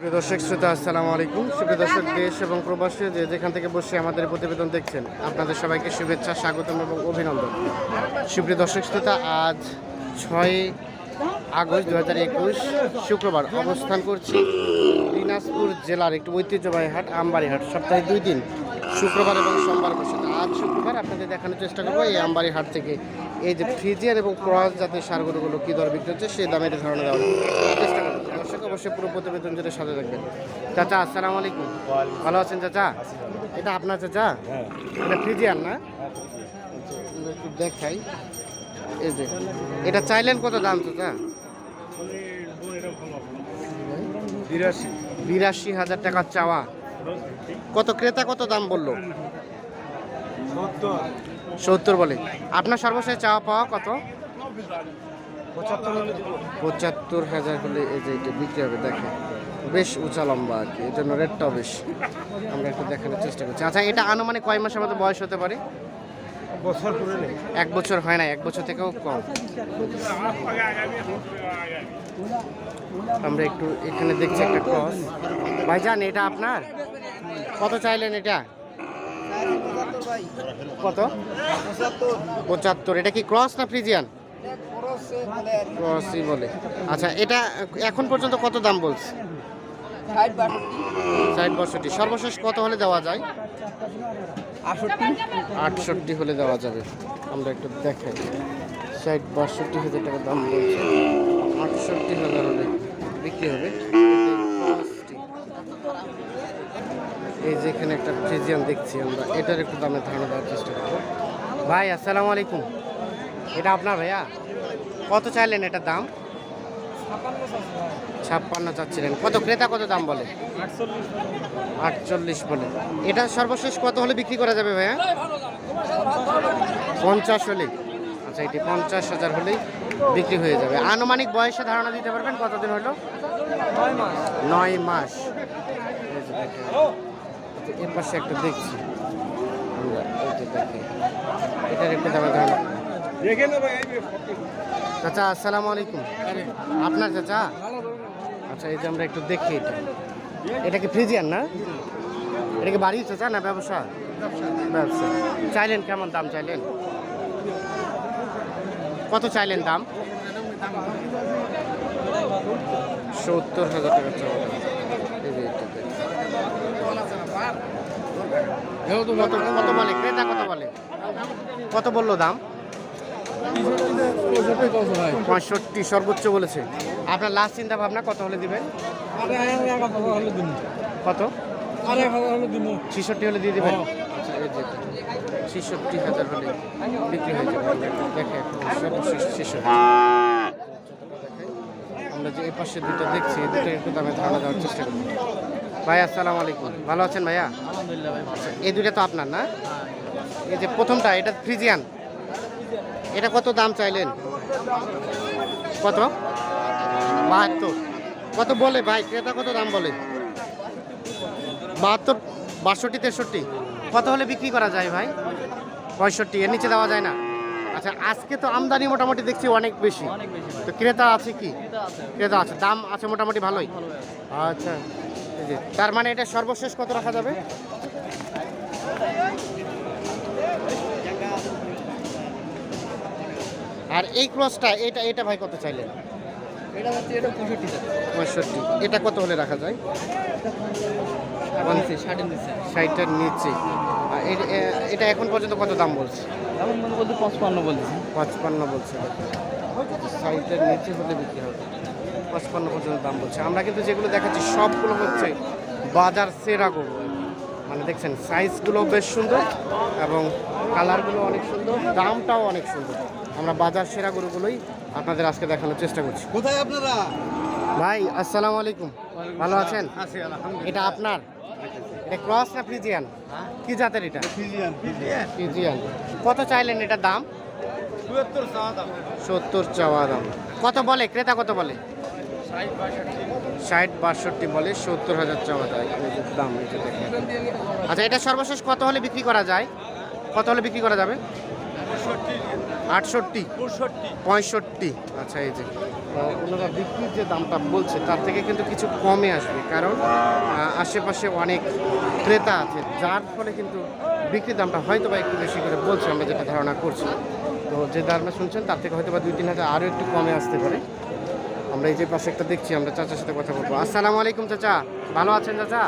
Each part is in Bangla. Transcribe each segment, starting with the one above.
দর্শক, শ্রোতা, আসসালামু আলাইকুম। সুপ্রিয় দর্শক, দেশ এবং প্রবাসী, যে যেখান থেকে বসে আমাদের প্রতিবেদন দেখছেন, আপনাদের সবাইকে শুভেচ্ছা, স্বাগতম এবং অভিনন্দন। সুপ্রিয় দর্শক, শ্রোতা, আজ ছয় আগস্ট দু হাজার একুশ শুক্রবার অবস্থান করছি দিনাজপুর জেলার একটি ঐতিহ্যবাহী হাট আমবাড়ি হাট সপ্তাহে দুই দিন, শুক্রবার এবং সোমবার বসে। আজ শুক্রবার আপনাদের দেখানোর চেষ্টা করব, এই আমবাড়ি হাট থেকে এই যে ফ্রিজিয়ান এবং ক্রস জাতের সারগুলোগুলো কী দর বিক্রি হচ্ছে, সেই দামের ধারণা দেওয়ার চেষ্টা দর্শক অবশ্যই পুরো প্রতিবেদন জুড়ে সাথে রাখবেন চাচা আসসালামু আলাইকুম। ভালো আছেন চাচা? এটা আপনার চাচা? এটা ফ্রিজিয়ান না? একটু দেখাই। এই যে এটা চাইলেন কত দাম চাচা? বিরাশি। হাজার টাকা চাওয়া। কত ক্রেতা কত দাম বলল? সত্তর বলে। আপনার সর্বশেষ চাওয়া পাওয়া কত? পঁচাত্তর হাজার হলে এই যে এটা বিক্রি হবে দেখে বেশ উঁচা লম্বা আর কি এই জন্য রেটটাও বেশ আমরা একটু দেখানোর চেষ্টা করছি। আচ্ছা এটা আনুমানিক কয় মাসের মতো বয়স হতে পারে? বছর এক বছর হয় না এক বছর থেকেও কম। আমরা একটু এখানে দেখছি একটা ক্রস ভাইজান এটা আপনার? কত চাইলেন এটা? কত? পঁচাত্তর। এটা কি ক্রস না ফ্রিজিয়ান ক্রসই বলে। আচ্ছা এটা এখন পর্যন্ত কত দাম বলছে? ষাট বাষট্টি। সর্বশেষ কত হলে দেওয়া যায়? আটষট্টি। হলে দেওয়া যাবে। আমরা একটু দেখাই। ষাট বাষট্টি হাজার টাকা দাম বলছে। আটষট্টি হাজার হলে বিক্রি হবে। এই যে এখানে একটা ফ্রিজিয়ান দেখছি আমরা। এটার একটু দামের ধারণা দেওয়ার চেষ্টা করব। ভাই আসসালামু আলাইকুম। এটা আপনার ভাইয়া? কত চাইলেন এটার দাম? ছাপ্পান্ন চাচ্ছিলেন। কত ক্রেতা কত দাম বলে? আটচল্লিশ বলে। এটা সর্বশেষ কত হলে বিক্রি করা যাবে ভাইয়া? পঞ্চাশ হলে। আচ্ছা এটি পঞ্চাশ হাজার হলেই বিক্রি হয়ে যাবে। আনুমানিক বয়সে ধারণা দিতে পারবেন? কতদিন হলো? নয় মাস। এর পাশে একটা দেখছি। এটার একটু দামে ধারণা। চাচা আসসালামু আলাইকুম। আপনার চাচা? আচ্ছা এই যে আমরা একটু দেখি এটা। এটা কি ফ্রিজিয়ান না? এটা কি বাড়ি চাচা না ব্যবসা? ব্যবসা। চাইলেন কেমন দাম চাইলেন? কত চাইলেন দাম? সত্তর হাজার টাকা কত বলে ক্রেতা কত বলে কত বলল দাম? পঁয়ষট্টি সর্বোচ্চ বলেছে। আপনার লাস্ট চিন্তা ভাবনা কত হলে দিবেন? কত? ছিষট্টি হলে দিয়ে দেবেন? আচ্ছা, ছিষট্টি হাজার হলে বিক্রি হয়ে যাবে। আমরা দেখে সর্বশেষ ছেষট্টি। আমরা যে এই পাশে দুটো দেখছি দুটো একটু দামে ধারণা দেওয়ার চেষ্টা করব। ভাই আসসালামু আলাইকুম। ভালো আছেন ভাইয়া? আচ্ছা, এই দুটো তো আপনার না? এই যে প্রথমটা এটা ফ্রিজিয়ান। এটা কত দাম চাইলেন? কত? বাহাত্তর। কত বলে ভাই? ক্রেতা কত দাম বলে? বাহাত্তর, বাষট্টি, তেষট্টি। কত হলে বিক্রি করা যায় ভাই? পঁয়ষট্টি, এর নিচে দেওয়া যায় না? আচ্ছা আজকে তো আমদানি মোটামুটি দেখছি অনেক বেশি। তো ক্রেতা আছে কি? ক্রেতা আছে। দাম আছে মোটামুটি ভালোই। আচ্ছা তার মানে এটা সর্বশেষ কত রাখা যাবে? আর এই ক্রসটা এটা এটা ভাই কত চাইলেন? এটা হচ্ছে এটা পঁয়ষট্টি পঁয়ষট্টি। এটা কত হলে রাখা যায়? ষাটের নিচে। এটা এখন পর্যন্ত কত দাম বলছে? বলতে পঁচপান্ন বলতেছি পঁচপান্ন বলছে। ষাটের নিচে হলে বিক্রি হবে। পঁচপান্ন পর্যন্ত দাম বলছে। আমরা কিন্তু যেগুলো দেখাচ্ছি সবগুলো হচ্ছে বাজার সেরা গরু। মানে দেখছেন সাইজগুলো বেশ সুন্দর এবং কালারগুলো অনেক সুন্দর দামটাও অনেক সুন্দর। আমরা বাজার সেরা গরুগুলোই আপনাদের আজকে দেখানোর চেষ্টা করছি। কোথায় আপনারা? ভাই আসসালামু আলাইকুম। ভালো আছেন? এটা আপনার? এটা ক্রস না ফ্রিজিয়ান? কি জাতের এটা? ফ্রিজিয়ান কত চাইলেন এটা দাম? দাম। সত্তর চাওয়া দাম। কত বলে? ক্রেতা কত বলে? ষাট বাষট্টি। বলে সত্তর হাজার চাওয়া যায় দাম দেখেন। আচ্ছা এটা সর্বশেষ কত হলে বিক্রি করা যায়? কত হলে বিক্রি করা যাবে? আটষট্টি। পঁয়ষট্টি। আচ্ছা এই যে ওনারা বিক্রির যে দামটা বলছে তার থেকে কিন্তু কিছু কমে আসবে কারণ আশেপাশে অনেক ক্রেতা আছে যার ফলে কিন্তু বিক্রির দামটা হয়তো বা একটু বেশি করে বলছে আমরা যেটা ধারণা করছি। তো যে দামটা শুনছেন তার থেকে হয়তো বা দুই তিন হাজার আরও একটু কমে আসতে পারে। আমরা এই যে পাশে একটা দেখছি আমরা চাচার সাথে কথা বলব। আসসালামু আলাইকুম চাচা। ভালো আছেন চাচা?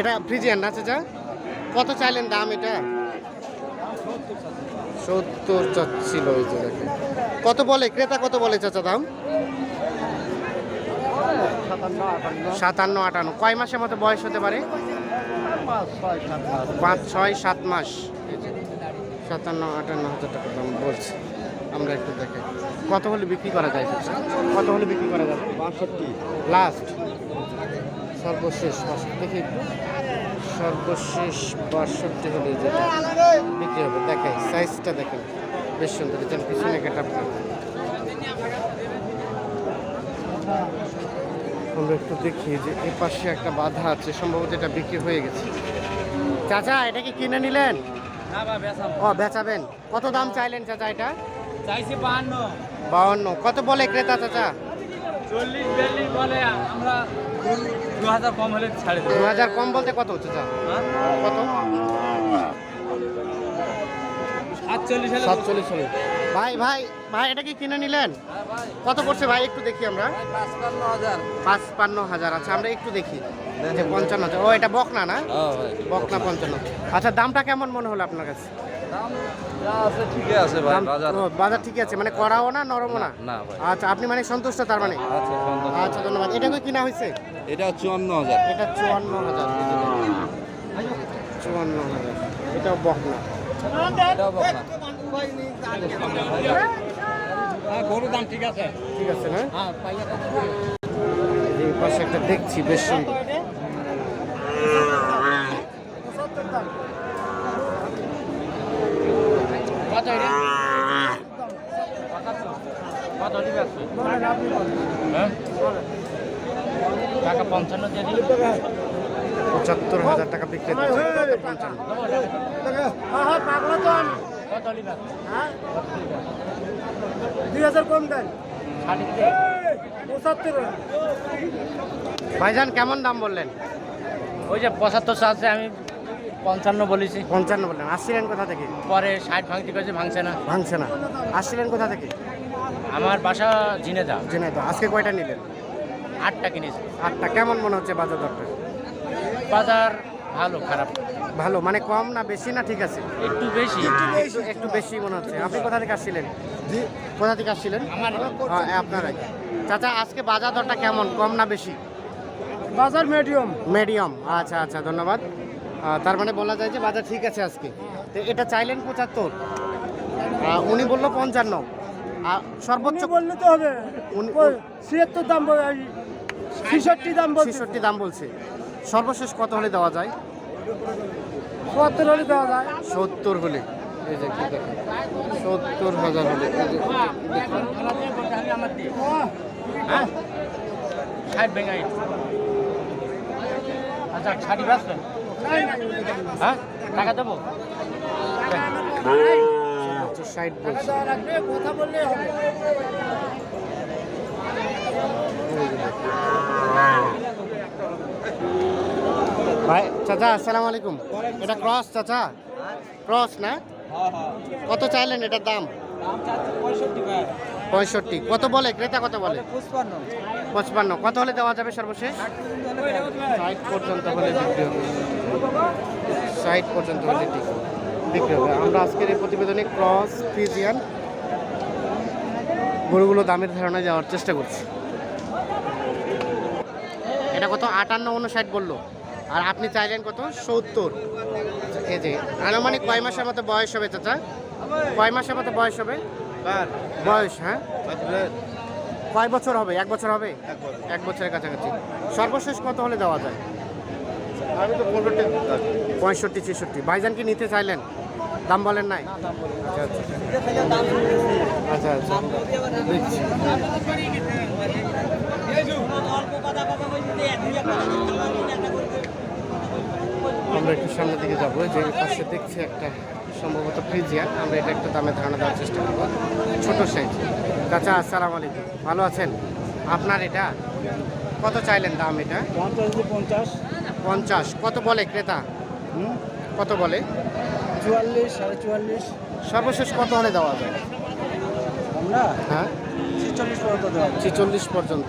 এটা ফ্রিজিয়ান না চাচা? কত চাইলেন দাম এটা? সত্তর চাচ্ছিল ওই যে দেখেন। কত বলে? ক্রেতা কত বলে চাচা দাম? সাতান্ন আটান্ন। কয় মাসের মতো বয়স হতে পারে? পাঁচ ছয় সাত মাস। সাতান্ন আটান্ন হাজার টাকা দাম বলছে। আমরা একটু দেখে কত হলে বিক্রি করা যায় চাচা? কত হলে বিক্রি করা যাবে বাষট্টি। লাস্ট সর্বশেষ দেখি একটু। সর্বশেষ বাষট্টি হলে যেটা বিক্রি হবে। দেখাই সাইজটা দেখেন। বেশ সুন্দর যেন পিছনে কেটা আমরা একটু দেখি যে এই পাশে একটা বাধা আছে সম্ভবত এটা বিক্রি হয়ে গেছে। চাচা এটা কি কিনে নিলেন? ও বেচাবেন। কত দাম চাইলেন চাচা এটা? চাইছি বাহান্ন। বাউন্ন কত বলে ক্রেতা চাচা? চল্লিশ বিয়াল্লিশ বলে আমরা দু হাজার কম হলে ছাড়ে দু হাজার কম বলতে কত চাচা কত? সাতচল্লিশ হলে সাতচল্লিশ হলে। ভাই ভাই ভাই এটা কি কিনে নিলেন? কত পড়ছে ভাই? একটু দেখি আমরা। পাঁচপান্ন হাজার। আচ্ছা আমরা একটু দেখি। যে পঞ্চান্ন হাজার। ও এটা বকনা না? বকনা পঞ্চান্ন। আচ্ছা দামটা কেমন মনে হলো আপনার কাছে? বাজার। ও, ঠিকই আছে মানে করাও না নরমও না? আচ্ছা আপনি মানে সন্তুষ্ট তার মানে? আচ্ছা আচ্ছা ধন্যবাদ। এটা কিনা হয়েছে এটা চুয়ান্ন হাজার। এটা চুয়ান্ন হাজার। চুয়ান্ন হাজার। এটাও বকনা। এটাও বকনা। দাম ঠিক আছে। ঠিক আছে না? হ্যাঁ পাশে একটা দেখছি বেশ সুন্দর। কত এটা? হ্যাঁ টাকা পঞ্চান্ন দিয়ে দিই পঁচাত্তর হাজার টাকা বিক্রি দুই হাজার কম দেন ষাট ভাইজান কেমন দাম বললেন? ওই যে পঁচাত্তর আছে আমি পঞ্চান্ন বলেছি। পঞ্চান্ন বললেন। আসছিলেন কোথা থেকে? পরে ষাট ভাঙতে করেছে ভাঙছে না। ভাঙছে না। আসছিলেন কোথা থেকে? আমার বাসা ঝিনেদা জেনে তো আজকে কয়টা নিলেন? আটটা কিনেছি। আটটা। কেমন মনে হচ্ছে বাজার দরটা? বাজার ভালো খারাপ। ভালো। মানে কম না বেশি না ঠিক আছে? একটু বেশি। একটু বেশি। মনে হচ্ছে। আপনি কোথা থেকে আসছিলেন? কোথা থেকে আসছিলেন? আমার হ্যাঁ, আপনারাই চাচা আজকে বাজার দরটা কেমন? কম না বেশি? বাজার মিডিয়াম মিডিয়াম আচ্ছা আচ্ছা ধন্যবাদ। তার মানে বলা যায় যে বাজার ঠিক আছে আজকে। তো এটা চাইলেন পঁচাত্তর। উনি বলল পঞ্চান্ন। আর সর্বোচ্চ বললে তো হবে। উনি- ছিয়াত্তর দাম ছিষট্টি দাম ছেষট্টি দাম বলছে। সর্বশেষ কত হলে দেওয়া যায়? চুয়াত্তর হলে দেওয়া যায়। সত্তর হলে। এই যে কি দেখেন। সত্তর হাজার হলে। এই যে দেখুন। আমার দিয়ে হ্যাঁ? ষাট ভেঙাই আচ্ছা ষাটি বাঁচবেন হ্যাঁ? টাকা দেবো? ভাই, চাচা, আসসালামু আলাইকুম। এটা ক্রস, চাচা? ক্রস না? কত চাইলেন এটার দাম? পঁয়ষট্টি। কত বলে? ক্রেতা কত বলে? পঁচপান্ন। কত হলে দেওয়া যাবে সর্বশেষ? পর্যন্ত হলে ষাট পর্যন্ত বিক্রি হবে। আমরা আজকের এই প্রতিবেদনে ক্রস ফিজিয়ান গরুগুলো দামের ধারণায় যাওয়ার চেষ্টা করছি। এটা কত? আটান্ন উনষাট বলল। আর আপনি চাইলেন কত? সত্তর। এই যে আনুমানিক কয় মাসের মতো বয়স হবে চাচা? কয় মাসের মতো বয়স হবে? বয়স হ্যাঁ? কয় বছর হবে? এক বছর হবে? এক বছরের কাছাকাছি। সর্বশেষ কত হলে দেওয়া যায়? আমি তো পনেরোটা পঁয়ষট্টি ছেষট্টি। ভাইজান কি নিতে চাইলেন? দাম বলেন নাই? আচ্ছা আচ্ছা। আচ্ছা দেখছি। আমরা একটু সামনের দিকে যাব। যে পাশে দেখছি একটা সম্ভবত ফ্রিজিয়ান। আমরা এটা একটু দামে ধারণা দেওয়ার চেষ্টা করব। ছোটো সাইজ। চাচা আসসালামু আলাইকুম। ভালো আছেন? আপনার এটা? কত চাইলেন দাম এটা? পঞ্চাশ পঞ্চাশ। পঞ্চাশ। কত বলে ক্রেতা? হুম? কত বলে? চুয়াল্লিশ সাড়ে চুয়াল্লিশ। সর্বশেষ কত হলে দেওয়া যায় আমরা? হ্যাঁ? ছেচল্লিশ পর্যন্ত দেওয়া। ছেচল্লিশ পর্যন্ত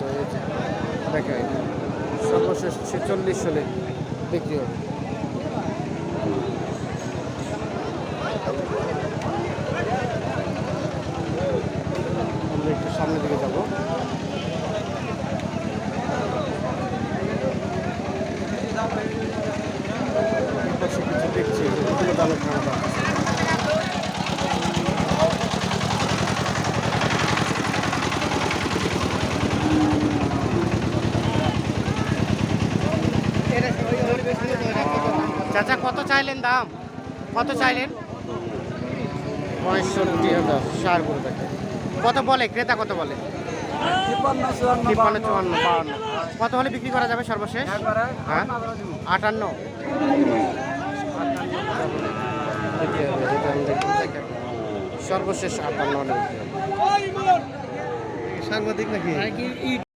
দেখা সর্বশেষ ছেচল্লিশ হলে বিক্রি হবে আমরা একটু সামনের দিকে যাব এপাশে কিছু দেখছি এগুলো দামে খাওয়া দাওয়া চাচা কত চাইলেন দাম? কত চাইলেন? পঁয়ষট্টি হাজার সার দেখে কত বলে? ক্রেতা কত বলে? তিপ্পান্ন চুয়ান্ন বাহান্ন। কত হলে বিক্রি করা যাবে সর্বশেষ? হ্যাঁ? আটান্ন। সর্বশেষ আটান্ন সাংবাদিক নাকি?